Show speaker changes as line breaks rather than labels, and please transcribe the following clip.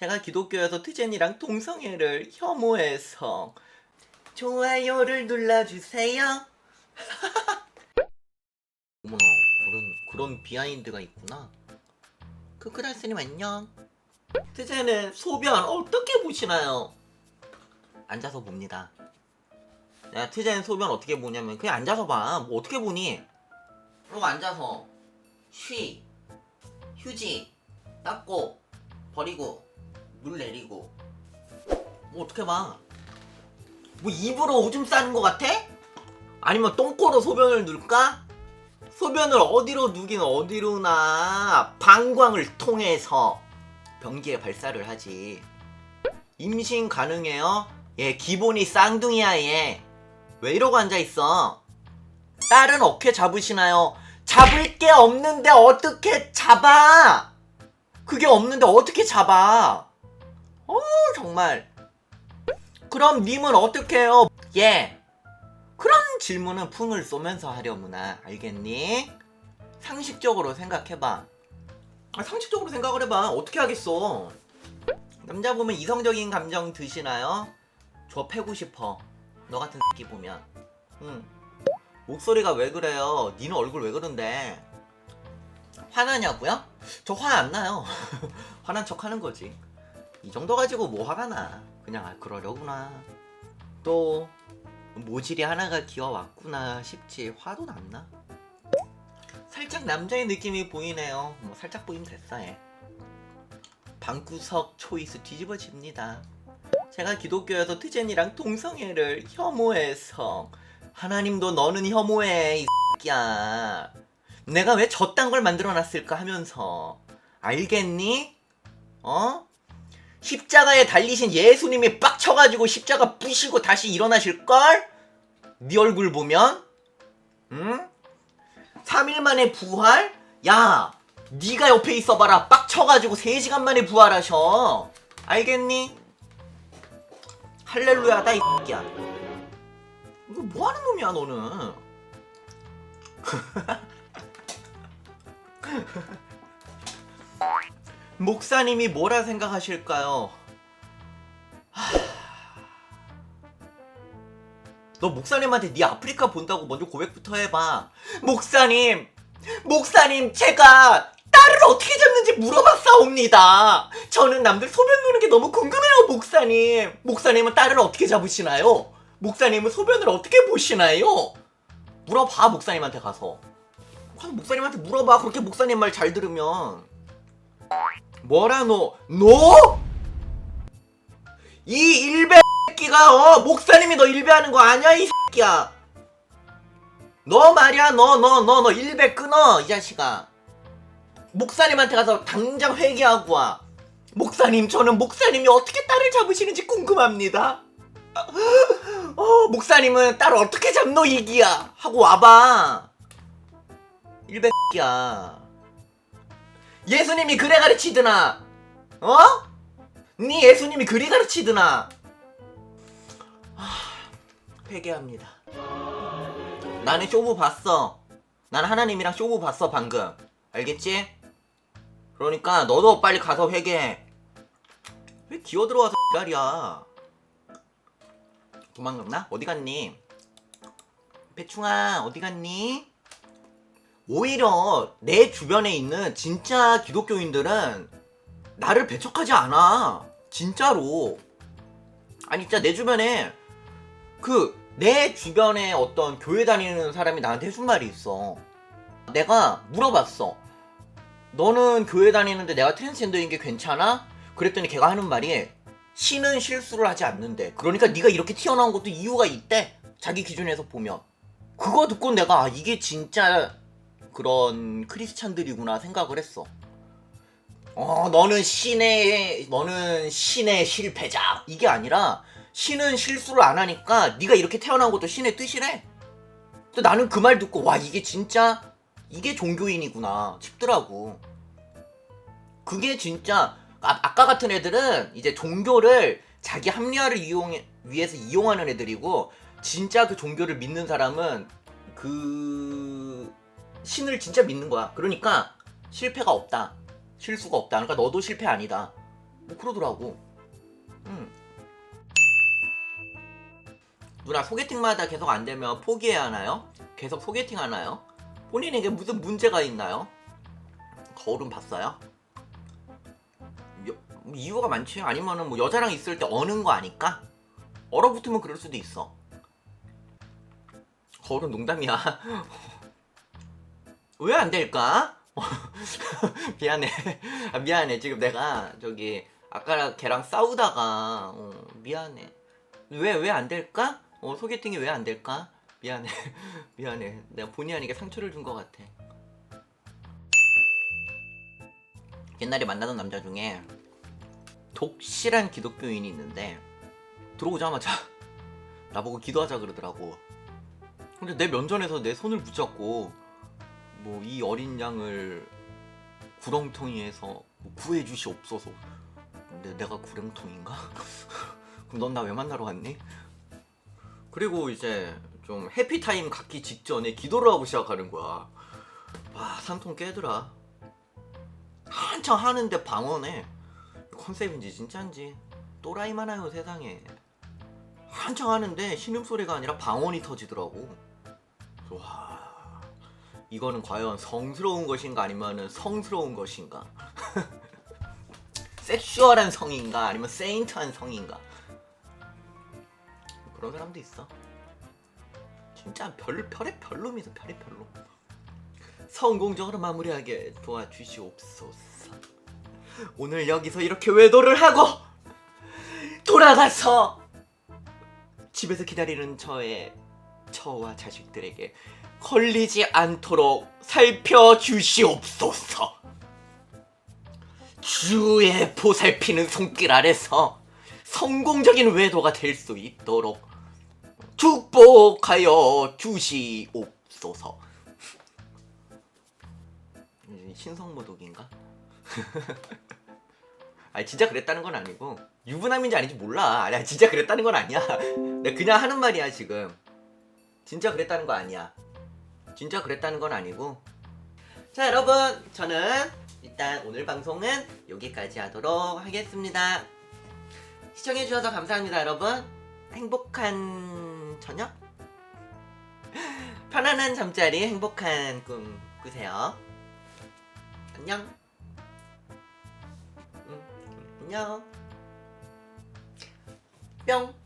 제가 기독교여서 트젠이랑 동성애를 혐오해서 좋아요를 눌러주세요. 어머나 그런 그런 비하인드가 있구나. 크크라스님 안녕. 트젠은 소변 어떻게 보시나요? 앉아서 봅니다. 야 트젠 소변 어떻게 보냐면 그냥 앉아서 봐. 뭐 어떻게 보니? 그리고 앉아서 쉬, 휴지, 닦고 버리고 물 내리고 뭐 어떻게 봐? 뭐 입으로 오줌 싸는 것 같아? 아니면 똥꼬로 소변을 누를까? 소변을 어디로 누긴 어디로나 방광을 통해서 변기에 발사를 하지. 임신 가능해요? 얘 기본이 쌍둥이야 얘. 왜 이러고 앉아 있어? 딸은 어떻게 잡으시나요? 잡을 게 없는데 어떻게 잡아? 그게 없는데 어떻게 잡아? 어 정말. 그럼 님은 어떻게 해요? 예. 그런 질문은 풍을 쏘면서 하려무나 알겠니? 상식적으로 생각해봐. 아, 상식적으로 생각을 해봐. 어떻게 하겠어? 남자 보면 이성적인 감정 드시나요? 저 패고 싶어. 너 같은 새끼 보면. 응. 목소리가 왜 그래요? 니는 얼굴 왜 그런데? 화나냐고요? 저 화 안 나요. 화난 척 하는 거지. 이 정도 가지고 뭐 화가 나. 그냥 아, 그러려구나. 또 모질이 하나가 기어왔구나 싶지 화도 났나? 살짝 남자의 느낌이 보이네요. 뭐 살짝 보이면 됐어 예. 방구석 초이스 뒤집어집니다. 제가 기독교여서 트젠이랑 동성애를 혐오해서 하나님도 너는 혐오해 이 새끼야. 내가 왜 저딴 걸 만들어놨을까 하면서 알겠니? 어? 십자가에 달리신 예수님이 빡쳐가지고 십자가 부시고 다시 일어나실걸? 네 얼굴 보면? 응? 3일 만에 부활? 야, 네가 옆에 있어봐라. 빡쳐가지고 3시간 만에 부활하셔. 알겠니? 할렐루야다 이 새끼야. 이거 뭐하는 놈이야 너는? 목사님이 뭐라 생각하실까요? 하... 너 목사님한테 네 아프리카 본다고 먼저 고백부터 해봐. 목사님, 목사님, 제가 딸을 어떻게 잡는지 물어봤사옵니다. 저는 남들 소변 누는 게 너무 궁금해요, 목사님. 목사님은 딸을 어떻게 잡으시나요? 목사님은 소변을 어떻게 보시나요? 물어봐, 목사님한테. 가서 목사님한테 물어봐. 그렇게 목사님 말 잘 들으면. 뭐라 너? 너? 이 일배 새끼가 어 목사님이 너 일배하는 거 아니야 이 새끼야. 너 말이야 너 너 너 너 일배 끊어 이 자식아. 목사님한테 가서 당장 회개하고 와. 목사님 저는 목사님이 어떻게 딸을 잡으시는지 궁금합니다. 어 목사님은 딸을 어떻게 잡노 이기야 하고 와봐. 일배 새끼야. 예수님이 그래 가르치드나? 어? 네 예수님이 그리 가르치드나? 하, 회개합니다. 나는 쇼부 봤어. 난 하나님이랑 쇼부 봤어 방금. 알겠지? 그러니까 너도 빨리 가서 회개해. 왜 기어 들어와서 기다려? 도망갔나? 어디 갔니? 배충아 어디 갔니? 오히려 내 주변에 있는 진짜 기독교인들은 나를 배척하지 않아. 진짜로. 아니, 진짜 내 주변에 그 내 주변에 어떤 교회 다니는 사람이 나한테 해준 말이 있어. 내가 물어봤어. 너는 교회 다니는데 내가 트랜스젠더인 게 괜찮아? 그랬더니 걔가 하는 말이 신은 실수를 하지 않는데. 그러니까 네가 이렇게 튀어나온 것도 이유가 있대. 자기 기준에서 보면. 그거 듣고 내가 아, 이게 진짜 그런 크리스찬들이구나 생각을 했어. 어, 너는 신의 너는 신의 실패자 이게 아니라 신은 실수를 안 하니까 네가 이렇게 태어난 것도 신의 뜻이래. 근데 나는 그 말 듣고 와 이게 진짜 이게 종교인이구나 싶더라고. 그게 진짜 아, 아까 같은 애들은 이제 종교를 자기 합리화를 이용 위해서 이용하는 애들이고 진짜 그 종교를 믿는 사람은 그 신을 진짜 믿는 거야. 그러니까 실패가 없다. 실수가 없다. 그러니까 너도 실패 아니다. 뭐 그러더라고. 음. 누나 소개팅마다 계속 안 되면 포기해야 하나요? 계속 소개팅 하나요? 본인에게 무슨 문제가 있나요? 거울은 봤어요? 여- 뭐 이유가 많지 아니면은 뭐 여자랑 있을 때 어는 거 아닐까? 얼어붙으면 그럴 수도 있어. 거울은 농담이야. 왜 안 될까? 미안해. 아, 미안해. 지금 내가 저기 아까 걔랑 싸우다가 어, 미안해. 왜 왜 안 될까? 어, 소개팅이 왜 안 될까? 미안해. 미안해. 내가 본의 아니게 상처를 준 것 같아. 옛날에 만나던 남자 중에 독실한 기독교인이 있는데 들어오자마자 나보고 기도하자 그러더라고. 근데 내 면전에서 내 손을 붙잡고 뭐 이 어린 양을 구렁텅이에서 뭐 구해 주시옵소서. 근데 내가 구렁텅인가? 그럼 넌 나 왜 만나러 왔니? 그리고 이제 좀 해피타임 갖기 직전에 기도를 하고 시작하는 거야. 와 산통 깨더라. 한창 하는데 방언해. 컨셉인지 진짜인지 또라이 많아요 세상에. 한창 하는데 신음소리가 아니라 방언이 터지더라고. 와 이거는 과연 성스러운 것인가 아니면은 성스러운 것인가? 섹슈얼한 성인가 아니면 세인트한 성인가? 그런 사람도 있어. 진짜 별 별의 별로입니다. 별의 별로. 성공적으로 마무리하게 도와주시옵소서. 오늘 여기서 이렇게 외도를 하고 돌아가서 집에서 기다리는 저의 저와 자식들에게 걸리지 않도록 살펴주시옵소서. 주의 보살피는 손길 아래서 성공적인 외도가 될 수 있도록 축복하여 주시옵소서. 신성모독인가? 아니 진짜 그랬다는 건 아니고 유부남인지 아닌지 몰라. 아니야 진짜 그랬다는 건 아니야. 내가 그냥 하는 말이야 지금. 진짜 그랬다는 거 아니야. 진짜 그랬다는 건 아니고. 자 여러분 저는 일단 오늘 방송은 여기까지 하도록 하겠습니다. 시청해주셔서 감사합니다 여러분. 행복한 저녁? 편안한 잠자리 행복한 꿈 꾸세요. 안녕. 음, 안녕. 뿅.